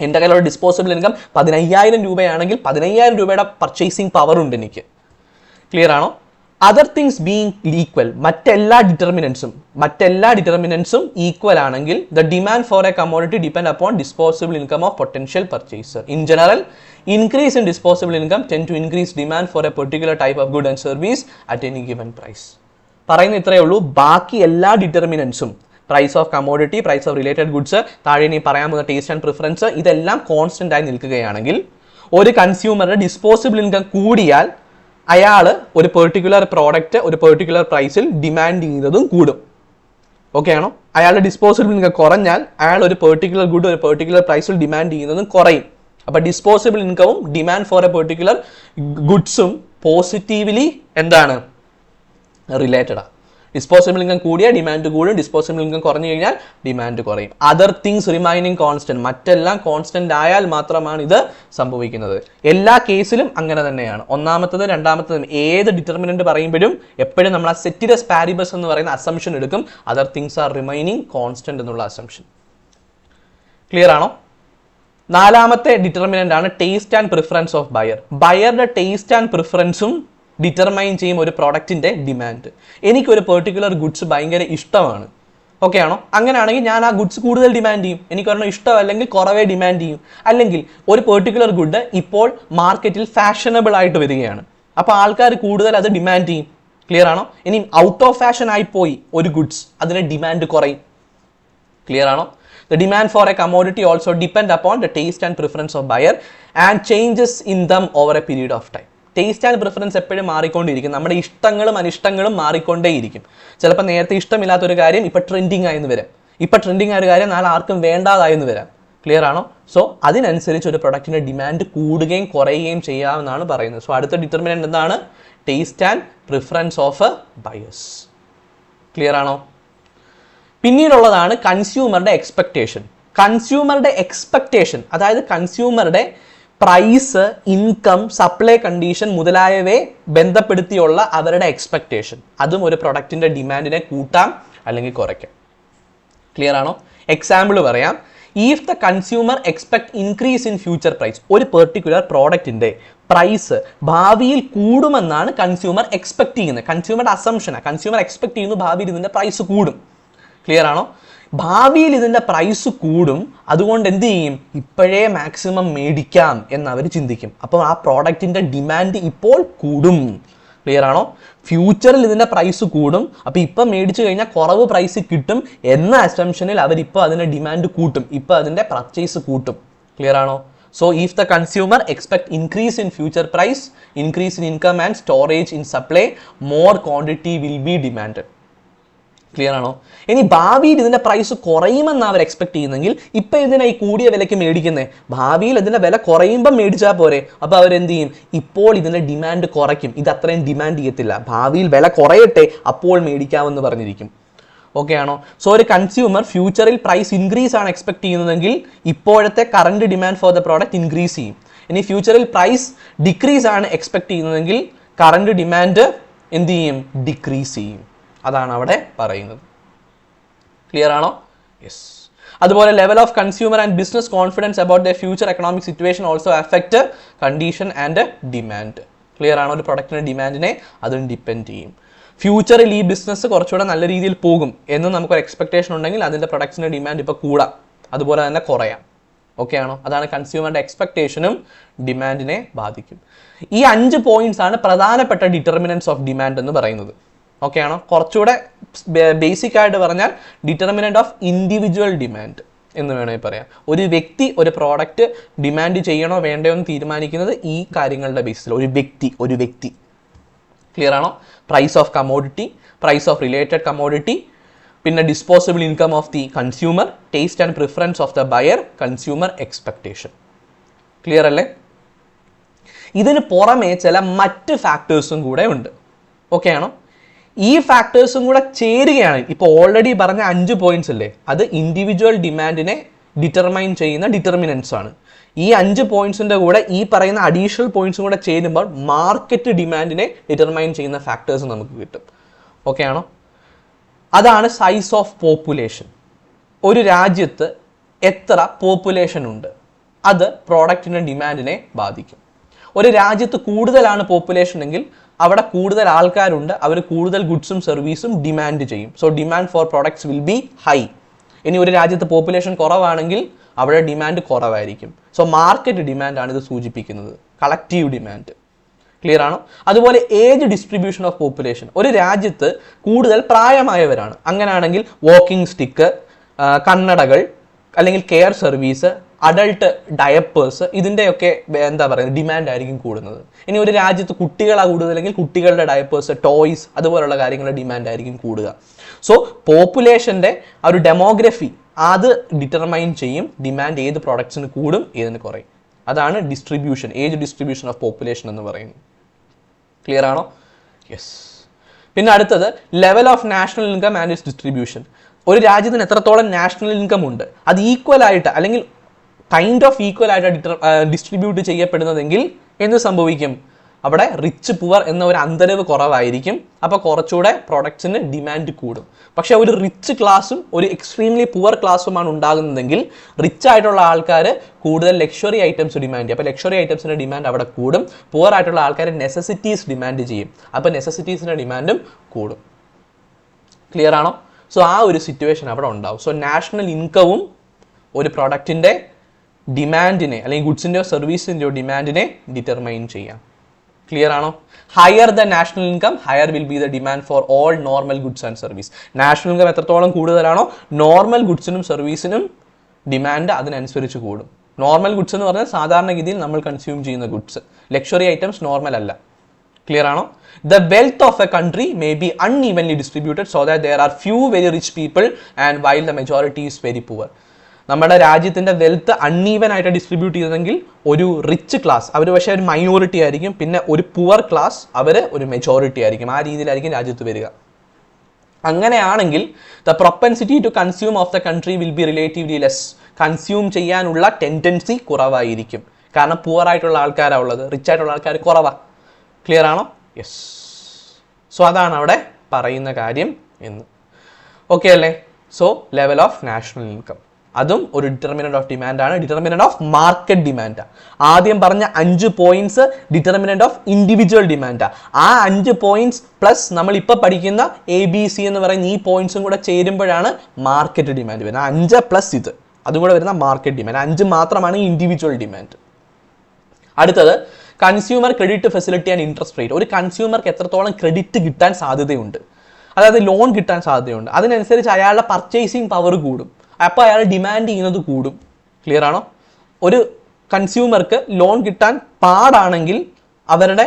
എന്റെ കയ്യിലുള്ള ഡിസ്പോസിബിൾ ഇൻകം പതിനയ്യായിരം രൂപയാണെങ്കിൽ പതിനയ്യായിരം രൂപയുടെ പർച്ചേസിങ് പവർ ഉണ്ട് എനിക്ക്. ക്ലിയർ ആണോ? അതർ തിങ്സ് ബീങ് ഈക്വൽ മറ്റെല്ലാ ഡിറ്റർമിനൻസും മറ്റെല്ലാ ഡിറ്റർമിനൻസും ഈക്വൽ ആണെങ്കിൽ the demand for a commodity depend upon disposable income of potential purchaser in general increase in disposable income tend to increase demand for a particular type of good and service at any given price പറയുന്ന ഇത്രയേ ഉള്ളൂ. ബാക്കി എല്ലാ ഡിറ്റർമിനൻസും price of commodity price of related goods താഴെ ഇനി പറയാൻ പോകുന്ന taste and preference ഇതെല്ലാം കോൺസ്റ്റന്റ് ആയി നിൽക്കുകയാണെങ്കിൽ ഒരു കൺസ്യൂമറുടെ ഡിസ്പോസിബിൾ ഇൻകം കൂടിയാൽ അയാൾ ഒരു പെർട്ടിക്കുലർ പ്രോഡക്റ്റ് ഒരു പെർട്ടിക്കുലർ പ്രൈസിൽ ഡിമാൻഡ് ചെയ്യുന്നതും കൂടും. ഓക്കെ ആണോ? അയാളുടെ ഡിസ്പോസിബിൾ ഇൻകം കുറഞ്ഞാൽ അയാൾ ഒരു പെർട്ടിക്കുലർ ഗുഡ് ഒരു പെർട്ടിക്കുലർ പ്രൈസിൽ ഡിമാൻഡ് ചെയ്യുന്നതും കുറയും. അപ്പൊ ഡിസ്പോസിബിൾ ഇൻകവും ഡിമാൻഡ് ഫോർ എ പെർട്ടിക്കുലർ ഗുഡ്സും പോസിറ്റീവ്ലി എന്താണ്? റിലേറ്റഡാ ഡിസ്പോസിബിൾ ഇൻകം കൂടിയാൽ ഡിമാൻഡ് കൂടും. ഡിസ്പോസിബിൾ ഇൻകം കുറഞ്ഞു കഴിഞ്ഞാൽ ഡിമാൻഡ് കുറയും. അതർ തിങ്സ് റിമൈനിങ് കോൺസ്റ്റന്റ് മറ്റെല്ലാം കോൺസ്റ്റന്റ് ആയാൽ മാത്രമാണ് ഇത് സംഭവിക്കുന്നത്. എല്ലാ കേസിലും അങ്ങനെ തന്നെയാണ്. ഒന്നാമത്തത് രണ്ടാമത്തതും ഏത് ഡിറ്റർമിനന്റ് പറയുമ്പോഴും എപ്പോഴും നമ്മൾ ആ സെറ്റിലെ സ്പാരിബസ് എന്ന് പറയുന്ന അസംഷൻ എടുക്കും. Other things are remaining constant എന്നുള്ള അസംഷൻ ക്ലിയർ ആണോ? നാലാമത്തെ ഡിറ്റർമിനന്റ് ആണ് taste and preference of buyer ബയറുടെ taste and പ്രിഫറൻസും ഡിറ്റർമൈൻ ചെയ്യും ഒരു പ്രോഡക്റ്റിന്റെ ഡിമാൻഡ് എനിക്കൊരു പെർട്ടിക്കുലർ ഗുഡ്സ് ഭയങ്കര ഇഷ്ടമാണ്. ഓക്കെ ആണോ? അങ്ങനെയാണെങ്കിൽ ഞാൻ ആ ഗുഡ്സ് കൂടുതൽ ഡിമാൻഡ് ചെയ്യും. എനിക്ക് ഒരെണ്ണം ഇഷ്ടമല്ലെങ്കിൽ കുറവേ ഡിമാൻഡ് ചെയ്യും. അല്ലെങ്കിൽ ഒരു പെർട്ടിക്കുലർ ഗുഡ് ഇപ്പോൾ മാർക്കറ്റിൽ ഫാഷനബിൾ ആയിട്ട് വരികയാണ്. അപ്പോൾ ആൾക്കാർ കൂടുതൽ അത് ഡിമാൻഡ് ചെയ്യും. ക്ലിയർ ആണോ? ഇനി ഔട്ട് ഓഫ് ഫാഷൻ ആയി പോയി ഒരു ഗുഡ്സ് അതിന് ഡിമാൻഡ് കുറയും. ക്ലിയർ ആണോ? The demand for a commodity also depend upon the taste and preference of buyer and changes in them over a period of time taste and preference എപ്പോഴും മാറിക്കൊണ്ടിരിക്കും. നമ്മുടെ ഇഷ്ടങ്ങളും അനിഷ്ടങ്ങളും മാറിക്കൊണ്ടേയിരിക്കും. ചിലപ്പോൾ നേരത്തെ ഇഷ്ടമില്ലാത്തൊരു കാര്യം ഇപ്പം ട്രെൻഡിങ് ആയെന്ന് വരാം. ഇപ്പം ട്രെൻഡിങ് ആയ ഒരു കാര്യം നാളെ ആർക്കും വേണ്ടാതായെന്ന് വരാം. ക്ലിയർ ആണോ? സോ അതിനനുസരിച്ച് ഒരു പ്രൊഡക്റ്റിന്റെ ഡിമാൻഡ് കൂടുകയും കുറയുകയും ചെയ്യാമെന്നാണ് പറയുന്നത്. സോ അടുത്ത ഡിറ്റർമിനന്റ് എന്താണ്? Taste and preference of a buyers clear ആണോ? പിന്നീടുള്ളതാണ് കൺസ്യൂമറുടെ എക്സ്പെക്റ്റേഷൻ കൺസ്യൂമറുടെ എക്സ്പെക്റ്റേഷൻ അതായത് കൺസ്യൂമറുടെ പ്രൈസ് ഇൻകം സപ്ലൈ കണ്ടീഷൻ മുതലായവയെ ബന്ധപ്പെടുത്തിയുള്ള അവരുടെ എക്സ്പെക്റ്റേഷൻ അതും ഒരു പ്രൊഡക്റ്റിന്റെ ഡിമാൻഡിനെ കൂട്ടാം അല്ലെങ്കിൽ കുറയ്ക്കാം. ക്ലിയർ ആണോ? എക്സാമ്പിൾ പറയാം. If the consumer expect increase in future price ഒരു പെർട്ടിക്കുലർ പ്രോഡക്റ്റിന്റെ പ്രൈസ് ഭാവിയിൽ കൂടുമെന്നാണ് കൺസ്യൂമർ എക്സ്പെക്ട് ചെയ്യുന്നത്. കൺസ്യൂമറുടെ അസംഷനാണ് കൺസ്യൂമർ എക്സ്പെക്ട് ചെയ്യുന്നു ഭാവിയിൽ ഇതിന്റെ പ്രൈസ് കൂടും. ക്ലിയർ ആണോ? ഭാവിയിൽ ഇതിന്റെ പ്രൈസ് കൂടും. അതുകൊണ്ട് എന്ത് ചെയ്യും? ഇപ്പോഴേ മാക്സിമം മേടിക്കാം എന്ന് അവർ ചിന്തിക്കും. അപ്പോൾ ആ പ്രോഡക്റ്റിന്റെ ഡിമാൻഡ് ഇപ്പോൾ കൂടും. ക്ലിയർ ആണോ? ഫ്യൂച്ചറിൽ ഇതിന്റെ പ്രൈസ് കൂടും. അപ്പോൾ ഇപ്പം മേടിച്ചു കഴിഞ്ഞാൽ കുറവ് പ്രൈസ് കിട്ടും എന്ന അസംഷനിൽ അവരിപ്പോൾ അതിന്റെ ഡിമാൻഡ് കൂട്ടും. ഇപ്പോൾ അതിന്റെ പർച്ചേസ് കൂട്ടും. ക്ലിയർ ആണോ? So if the consumer expect increase in future price increase in income and storage in supply more quantity will be demand clear ആണോ? ഇനി ഭാവിയിൽ ഇതിന്റെ പ്രൈസ് കുറയുമെന്ന് അവർ എക്സ്പെക്ട് ചെയ്യുന്നെങ്കിൽ ഇപ്പൊ ഇതിനെ ഈ കൂടിയ വിലയ്ക്ക് മേടിക്കുന്നത് ഭാവിയിൽ ഇതിന്റെ വില കുറയുമ്പോൾ മേടിച്ചാൽ പോരെ. അപ്പൊ അവരെന്ത് ചെയ്യും? ഇപ്പോൾ ഇതിന്റെ ഡിമാൻഡ് കുറയ്ക്കും. ഇത് അത്രയും ഡിമാൻഡ് ചെയ്യത്തില്ല. ഭാവിയിൽ വില കുറയട്ടെ അപ്പോൾ മേടിക്കാമെന്ന് പറഞ്ഞിരിക്കും. ഓക്കെ ആണോ? സോ ഒരു കൺസ്യൂമർ ഫ്യൂച്ചറിൽ പ്രൈസ് ഇൻക്രീസ് ആണ് എക്സ്പെക്ട് ചെയ്യുന്നതെങ്കിൽ ഇപ്പോഴത്തെ current demand for the product increase ചെയ്യും. ഇനി ഫ്യൂച്ചറിൽ പ്രൈസ് ഡിക്രീസ് ആണ് എക്സ്പെക്ട് ചെയ്യുന്നതെങ്കിൽ കറണ്ട് ഡിമാൻഡ് എന്ത് ചെയ്യും? ഡിക്രീസ് ചെയ്യും. അതാണ് അവിടെ പറയുന്നത്. ക്ലിയർ ആണോ? യെസ് അതുപോലെ level of consumer and business confidence about the future economic situation also affect condition and demand clear ആണോ? ഒരു പ്രൊഡക്റ്റിന്റെ ഡിമാൻഡിനെ അതും ഡിപ്പെൻഡ് ചെയ്യും. ഫ്യൂച്ചറിൽ ഈ ബിസിനസ് കുറച്ചുകൂടെ നല്ല രീതിയിൽ പോകും എന്ന് നമുക്കൊരു എക്സ്പെക്ടേഷൻ ഉണ്ടെങ്കിൽ അതിന്റെ പ്രൊഡക്ട്സിന്റെ ഡിമാൻഡ് ഇപ്പോൾ കൂടാം. അതുപോലെ തന്നെ കുറയാം. ഓക്കെ ആണോ? അതാണ് കൺസ്യൂമറിന്റെ എക്സ്പെക്ടേഷനും ഡിമാൻഡിനെ ബാധിക്കും. ഈ അഞ്ച് പോയിന്റ്സ് ആണ് പ്രധാനപ്പെട്ട ഡിറ്റർമിനൻസ് ഓഫ് ഡിമാൻഡ് എന്ന് പറയുന്നത്. ഓക്കെ ആണോ? കുറച്ചുകൂടെ ബേസിക് ആയിട്ട് പറഞ്ഞാൽ ഡിറ്റർമിനന്റ് ഓഫ് ഇൻഡിവിജ്വൽ ഡിമാൻഡ് എന്ന് വേണമെങ്കിൽ പറയാം. ഒരു വ്യക്തി ഒരു പ്രോഡക്റ്റ് ഡിമാൻഡ് ചെയ്യണോ വേണ്ടയോ എന്ന് തീരുമാനിക്കുന്നത് ഈ കാര്യങ്ങളുടെ ബേസിൽ ഒരു വ്യക്തി ഒരു വ്യക്തി. ക്ലിയർ ആണോ? Price of commodity price of related commodity പിന്നെ disposable income of the consumer taste and preference of the buyer consumer expectation clear അല്ലേ? ഇതിന് പുറമെ ചില മറ്റ് ഫാക്ടേഴ്സും കൂടെ ഉണ്ട്. ഓക്കെ ആണോ? ഈ ഫാക്ടേഴ്സും കൂടെ ചേരുകയാണ്. ഇപ്പോൾ ഓൾറെഡി പറഞ്ഞ അഞ്ച് പോയിന്റ്സ് അല്ലേ അത് ഇൻഡിവിജ്വൽ ഡിമാൻഡിനെ ഡിറ്റർമൈൻ ചെയ്യുന്ന ഡിറ്റർമിനൻസ് ആണ്. ഈ അഞ്ച് പോയിന്റ്സിന്റെ കൂടെ ഈ പറയുന്ന അഡീഷണൽ പോയിന്റ്സും കൂടെ ചേരുമ്പോൾ മാർക്കറ്റ് ഡിമാൻഡിനെ ഡിറ്റർമൈൻ ചെയ്യുന്ന ഫാക്ടേഴ്സ് നമുക്ക് കിട്ടും. ഓക്കെ ആണോ? അതാണ് സൈസ് ഓഫ് പോപ്പുലേഷൻ ഒരു രാജ്യത്ത് എത്ര പോപ്പുലേഷൻ ഉണ്ട്? അത് പ്രോഡക്റ്റിന്റെ ഡിമാൻഡിനെ ബാധിക്കും. ഒരു രാജ്യത്ത് കൂടുതലാണ് പോപ്പുലേഷൻ എങ്കിൽ അവിടെ കൂടുതൽ ആൾക്കാരുണ്ട് അവർ കൂടുതൽ ഗുഡ്സും സർവീസും ഡിമാൻഡ് ചെയ്യും. So demand for products will be high ഇനി ഒരു രാജ്യത്ത് പോപ്പുലേഷൻ കുറവാണെങ്കിൽ അവിടെ ഡിമാൻഡ് കുറവായിരിക്കും. സോ മാർക്കറ്റ് ഡിമാൻഡാണ് ഇത് സൂചിപ്പിക്കുന്നത്. കളക്റ്റീവ് ഡിമാൻഡ് ക്ലിയർ ആണോ? അതുപോലെ ഏജ് ഡിസ്ട്രിബ്യൂഷൻ ഓഫ് പോപ്പുലേഷൻ ഒരു രാജ്യത്ത് കൂടുതൽ പ്രായമായവരാണ്. അങ്ങനെയാണെങ്കിൽ വാക്കിംഗ് സ്റ്റിക്ക് കണ്ണടകൾ അല്ലെങ്കിൽ കെയർ സർവീസ് അഡൾട്ട് ഡയപ്പേഴ്സ് ഇതിന്റെയൊക്കെ എന്താ പറയുക ഡിമാൻഡ് ആയിരിക്കും കൂടുന്നത്. ഇനി ഒരു രാജ്യത്ത് കുട്ടികളാണ് കൂടുതലെങ്കിൽ കുട്ടികളുടെ ഡയപ്പേഴ്സ് ടോയ്സ് അതുപോലുള്ള കാര്യങ്ങളുടെ ഡിമാൻഡ് ആയിരിക്കും കൂടുക. സോ പോപ്പുലേഷന്റെ ആ ഒരു ഡെമോഗ്രഫി അത് ഡിറ്റർമൈൻ ചെയ്യും ഡിമാൻഡ് ഏത് പ്രോഡക്ട്സിന് കൂടും ഏതിന് കുറയും. അതാണ് distribution age distribution of population എന്ന് പറയുന്നത്. ക്ലിയർ ആണോ? യെസ് പിന്നെ അടുത്തത് level of national income and its distribution ഒരു രാജ്യത്തിന് എത്രത്തോളം നാഷണൽ ഇൻകം ഉണ്ട് അത് ഈക്വൽ ആയിട്ട് അല്ലെങ്കിൽ കൈൻഡ് ഓഫ് ഈക്വൽ ആയിട്ട് ഡിസ്ട്രിബ്യൂട്ട് ചെയ്യപ്പെടുന്നതെങ്കിൽ എന്ത് സംഭവിക്കും? അവിടെ റിച്ച് പുവർ എന്ന ഒരു അന്തരവ് കുറവായിരിക്കും. അപ്പോൾ കുറച്ചുകൂടെ പ്രൊഡക്ട്സിന് ഡിമാൻഡ് കൂടും. പക്ഷെ ഒരു റിച്ച് ക്ലാസ്സും ഒരു എക്സ്ട്രീംലി പുവർ ക്ലാസ്സുമാണ് ഉണ്ടാകുന്നതെങ്കിൽ റിച്ച് ആയിട്ടുള്ള ആൾക്കാർ കൂടുതൽ ലക്ഷറി ഐറ്റംസ് ഡിമാൻഡ് ചെയ്യും. അപ്പോൾ ലക്ഷറി ഐറ്റംസിന്റെ ഡിമാൻഡ് അവിടെ കൂടും. പുവർ ആയിട്ടുള്ള ആൾക്കാർ നെസസിറ്റീസ് ഡിമാൻഡ് ചെയ്യും. അപ്പോൾ നെസസിറ്റീസിന്റെ ഡിമാൻഡും കൂടും. ക്ലിയർ ആണോ? സോ ആ ഒരു സിറ്റുവേഷൻ അവിടെ ഉണ്ടാവും. സോ നാഷണൽ ഇൻകവും ഒരു പ്രൊഡക്റ്റിന്റെ ഡിമാൻഡിനെ അല്ലെങ്കിൽ ഗുഡ്സിന്റെയോ സർവീസിന്റെയോ ഡിമാൻഡിനെ ഡിറ്റർമൈൻ ചെയ്യാം. ക്ലിയർ ആണോ? Higher the national income higher will be the demand for all normal goods and service national income എത്രത്തോളം കൂടുതലാണോ നോർമൽ ഗുഡ്സിനും സർവീസിനും ഡിമാൻഡ് അതിനനുസരിച്ച് കൂടും. നോർമൽ ഗുഡ്സ് എന്ന് പറഞ്ഞാൽ സാധാരണഗതിയിൽ നമ്മൾ കൺസ്യൂം ചെയ്യുന്ന ഗുഡ്സ് ലക്ഷറി ഐറ്റംസ് നോർമൽ അല്ല. ക്ലിയർ ആണോ? The wealth of a country may be unevenly distributed so that there are few very rich people and while the majority is very poor നമ്മുടെ രാജ്യത്തിന്റെ wealth uneven ആയിട്ട് distribute ചെയ്തതെങ്കിൽ ഒരു rich class അവർ പക്ഷേ ഒരു minority ആയിരിക്കും. പിന്നെ ഒരു പുവർ ക്ലാസ് അവർ ഒരു മെജോറിറ്റി ആയിരിക്കും. ആ രീതിയിലായിരിക്കും രാജ്യത്ത് വരിക. അങ്ങനെയാണെങ്കിൽ the propensity to consume of the country will be relatively less consume ചെയ്യാനുള്ള ടെൻഡൻസി കുറവായിരിക്കും. കാരണം പുവർ ആയിട്ടുള്ള ആൾക്കാരാണ് ഉള്ളത്. റിച്ച് ആയിട്ടുള്ള ആൾക്കാർ കുറവാണ് ക്ലിയർ ആണോ? യെസ് സോ അതാണ് അവിടെ പറയുന്ന കാര്യം എന്ന്. ഓക്കെ അല്ലേ? So level of national income അതും ഒരു ഡിറ്റർമിനന്റ് ഓഫ് ഡിമാൻഡ് ആണ്. ഡിറ്റർമിനന്റ് ഓഫ് മാർക്കറ്റ് ഡിമാൻഡ് ആദ്യം പറഞ്ഞ അഞ്ച് points determinant of individual demand ആ അഞ്ച് പോയിന്റ്സ് പ്ലസ് നമ്മൾ ഇപ്പോൾ പഠിക്കുന്ന എ ബി സി എന്ന് പറയുന്ന ഈ പോയിന്റ്സും കൂടെ ചേരുമ്പോഴാണ് മാർക്കറ്റ് ഡിമാൻഡ് വരുന്നത്. അഞ്ച് പ്ലസ് ഇത്. അതും കൂടെ വരുന്ന മാർക്കറ്റ് ഡിമാൻഡ് അഞ്ച് മാത്രമാണ് ഇൻഡിവിജ്വൽ ഡിമാൻഡ് അടുത്തത് consumer credit facility and interest rate ഒരു കൺസ്യൂമർക്ക് എത്രത്തോളം ക്രെഡിറ്റ് കിട്ടാൻ സാധ്യതയുണ്ട്. അതായത് ലോൺ കിട്ടാൻ സാധ്യതയുണ്ട്. അതിനനുസരിച്ച് അയാളുടെ പർച്ചേസിങ് പവർ കൂടും. അപ്പോൾ അയാൾ ഡിമാൻഡ് ചെയ്യുന്നത് കൂടും. ക്ലിയർ ആണോ? ഒരു കൺസ്യൂമർക്ക് ലോൺ കിട്ടാൻ പാടാണെങ്കിൽ അവരുടെ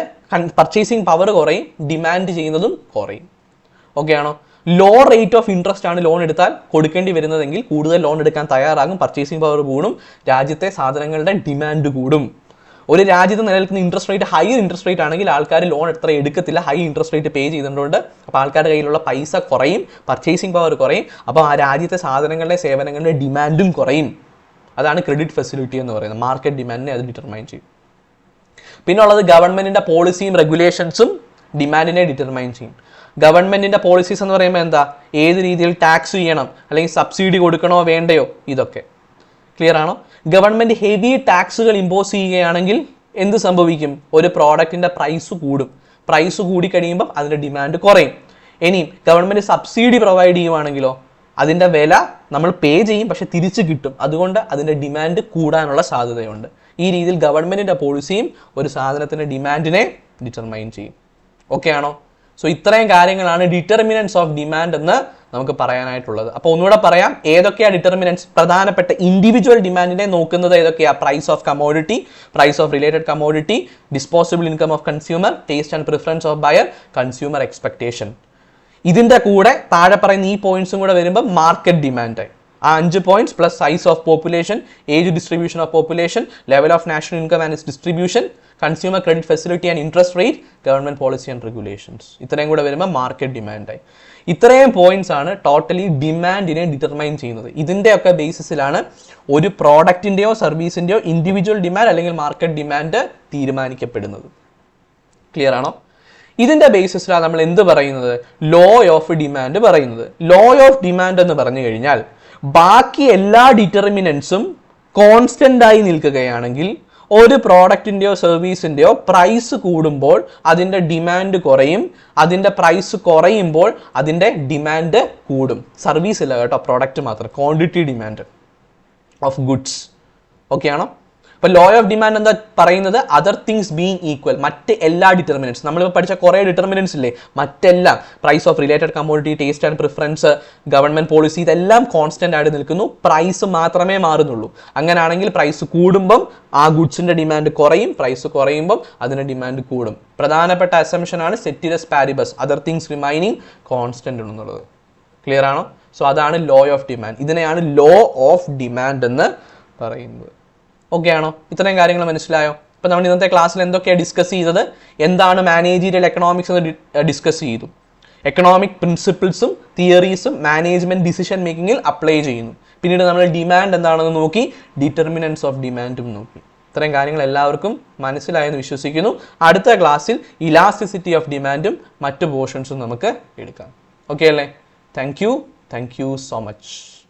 പർച്ചേസിങ് പവർ കുറയും ഡിമാൻഡ് ചെയ്യുന്നതും കുറയും. ഓക്കെ ആണോ? ലോ റേറ്റ് ഓഫ് ഇൻട്രസ്റ്റ് ആണ് ലോൺ എടുത്താൽ കൊടുക്കേണ്ടി വരുന്നതെങ്കിൽ കൂടുതൽ ലോൺ എടുക്കാൻ തയ്യാറാകും പർച്ചേസിംഗ് പവർ കൂടും രാജ്യത്തെ സാധനങ്ങളുടെ ഡിമാൻഡ് കൂടും. ഒരു രാജ്യത്ത് നിലനിൽക്കുന്ന interest rate high interest rate ആണെങ്കിൽ ആൾക്കാർ ലോൺ എത്ര എടുക്കത്തില്ല ഹൈ ഇൻട്രസ്റ്റ് റേറ്റ് പേ ചെയ്തുകൊണ്ട് അപ്പോൾ ആൾക്കാരുടെ കയ്യിലുള്ള പൈസ കുറയും പർച്ചേസിംഗ് പവർ കുറയും. അപ്പോൾ ആ രാജ്യത്തെ സാധനങ്ങളുടെ സേവനങ്ങളുടെ ഡിമാൻഡും കുറയും. അതാണ് ക്രെഡിറ്റ് ഫെസിലിറ്റി എന്ന് പറയുന്നത്. മാർക്കറ്റ് ഡിമാൻഡിനെ അത് ഡിറ്റർമൈൻ ചെയ്യും. പിന്നെ ഉള്ളത് ഗവൺമെന്റിന്റെ പോളിസിയും റെഗുലേഷൻസും ഡിമാൻഡിനെ ഡിറ്റർമൈൻ ചെയ്യും. ഗവൺമെന്റിന്റെ പോളിസീസ് എന്ന് പറയുമ്പോൾ എന്താ? ഏത് രീതിയിൽ ടാക്സ് ചെയ്യണം അല്ലെങ്കിൽ സബ്സിഡി കൊടുക്കണോ വേണ്ടയോ? ഇതൊക്കെ. ക്ലിയർ ആണോ? ഗവൺമെന്റ് ഹെവി ടാക്സുകൾ ഇമ്പോസ് ചെയ്യുകയാണെങ്കിൽ എന്ത് സംഭവിക്കും? ഒരു പ്രോഡക്റ്റിന്റെ പ്രൈസ് കൂടും. പ്രൈസ് കൂടി കഴിയുമ്പം അതിന്റെ ഡിമാൻഡ് കുറയും. ഇനിയും ഗവൺമെന്റ് സബ്സിഡി പ്രൊവൈഡ് ചെയ്യുവാണെങ്കിലോ അതിന്റെ വില നമ്മൾ പേ ചെയ്യും പക്ഷെ തിരിച്ചു കിട്ടും. അതുകൊണ്ട് അതിന്റെ ഡിമാൻഡ് കൂടാനുള്ള സാധ്യതയുണ്ട്. ഈ രീതിയിൽ ഗവൺമെന്റിന്റെ പോളിസിയും ഒരു സാധനത്തിന്റെ ഡിമാൻഡിനെ ഡിറ്റർമൈൻ ചെയ്യും. ഓക്കെ ആണോ? സോ ഇത്രയും കാര്യങ്ങളാണ് ഡിറ്റർമിനൻസ് ഓഫ് ഡിമാൻഡ് എന്ന് നമുക്ക് പറയാനായിട്ടുള്ളത്. അപ്പോൾ ഒന്നുകൂടെ പറയാം ഏതൊക്കെയാണ് ഡിറ്റർമിനൻസ് പ്രധാനപ്പെട്ട ഇൻഡിവിജ്വൽ ഡിമാൻഡിനെ നോക്കുന്നത് ഏതൊക്കെയാണ് price of commodity price of related commodity disposable income of consumer taste and preference of buyer consumer expectation ഇതിന്റെ കൂടെ താഴെ പറയുന്ന ഈ പോയിന്റ്സും കൂടെ വരുമ്പോൾ മാർക്കറ്റ് ഡിമാൻഡ് ആ അഞ്ച് points plus size of population age distribution of population level of national income and its distribution consumer credit facility and interest rate government policy and regulations ഇത്രയും കൂടെ വരുമ്പോൾ മാർക്കറ്റ് ഡിമാൻഡായി ഇത്രയും പോയിന്റ്സ് ആണ് ടോട്ടലി ഡിമാൻഡിനെ ഡിറ്റർമൈൻ ചെയ്യുന്നത്. ഇതിന്റെയൊക്കെ ബേസിസിലാണ് ഒരു പ്രോഡക്റ്റിന്റെയോ സർവീസിന്റെയോ ഇൻഡിവിജ്വൽ ഡിമാൻഡ് അല്ലെങ്കിൽ മാർക്കറ്റ് ഡിമാൻഡ് തീരുമാനിക്കപ്പെടുന്നത്. ക്ലിയർ ആണോ? ഇതിന്റെ ബേസിസിലാണ് നമ്മൾ എന്ത് പറയുന്നത്? ലോ ഓഫ് ഡിമാൻഡ് പറയുന്നത്. ലോ ഓഫ് ഡിമാൻഡ് എന്ന് പറഞ്ഞു കഴിഞ്ഞാൽ ബാക്കി എല്ലാ ഡിറ്റർമിനൻസും കോൺസ്റ്റന്റ് ആയി നിൽക്കുകയാണെങ്കിൽ ഒരു പ്രോഡക്റ്റിന്റെയോ സർവീസിന്റെയോ പ്രൈസ് കൂടുമ്പോൾ അതിന്റെ ഡിമാൻഡ് കുറയും. അതിന്റെ പ്രൈസ് കുറയുമ്പോൾ അതിന്റെ ഡിമാൻഡ് കൂടും. സർവീസ് ഇല്ല കേട്ടോ പ്രോഡക്റ്റ് മാത്രം. Quantity demand of goods okay ആണോ? അപ്പൊ ലോ ഓഫ് ഡിമാൻഡ് എന്താ പറയുന്നത്? അതർ തിങ്സ് ബീങ് ഈക്വൽ മറ്റ് എല്ലാ ഡിറ്റർമിനൻസ് നമ്മളിപ്പോൾ പഠിച്ച കുറേ ഡിറ്റർമിനൻസ് ഇല്ലേ? മറ്റെല്ലാം. Price of related commodity taste and preference government policy ഇതെല്ലാം കോൺസ്റ്റന്റ് ആയിട്ട് നിൽക്കുന്നു. പ്രൈസ് മാത്രമേ മാറുന്നുള്ളൂ. അങ്ങനെയാണെങ്കിൽ പ്രൈസ് കൂടുമ്പം ആ ഗുഡ്സിന്റെ ഡിമാൻഡ് കുറയും. പ്രൈസ് കുറയുമ്പം അതിന്റെ ഡിമാൻഡ് കൂടും. പ്രധാനപ്പെട്ട അസംഷൻ ആണ് ceteris paribus other things remaining constant എന്നുള്ളത്. ക്ലിയർ ആണോ? സോ അതാണ് ലോ ഓഫ് ഡിമാൻഡ് ഇതിനെയാണ് ലോ ഓഫ് ഡിമാൻഡ് എന്ന് പറയുന്നത്. ഓക്കെ ആണോ ഇത്രയും കാര്യങ്ങൾ മനസ്സിലായോ? ഇപ്പം നമ്മൾ ഇന്നത്തെ ക്ലാസ്സിൽ എന്തൊക്കെയാണ് ഡിസ്കസ് ചെയ്തത്? എന്താണ് മാനേജീരിയൽ എക്കണോമിക്സ് എന്ന് ഡിസ്കസ് ചെയ്തു. എക്കണോമിക് പ്രിൻസിപ്പിൾസും തിയറീസും മാനേജ്മെന്റ് ഡിസിഷൻ മേക്കിങ്ങിൽ അപ്ലൈ ചെയ്യുന്നു. പിന്നീട് നമ്മൾ ഡിമാൻഡ് എന്താണെന്ന് നോക്കി ഡിറ്റർമിനൻസ് ഓഫ് ഡിമാൻഡും നോക്കി. ഇത്രയും കാര്യങ്ങൾ എല്ലാവർക്കും മനസ്സിലായെന്ന് വിശ്വസിക്കുന്നു. അടുത്ത ക്ലാസ്സിൽ ഇലാസ്റ്റിസിറ്റി ഓഫ് ഡിമാൻഡും മറ്റു പോർഷൻസും നമുക്ക് എടുക്കാം. ഓക്കെ അല്ലേ thank you thank you so much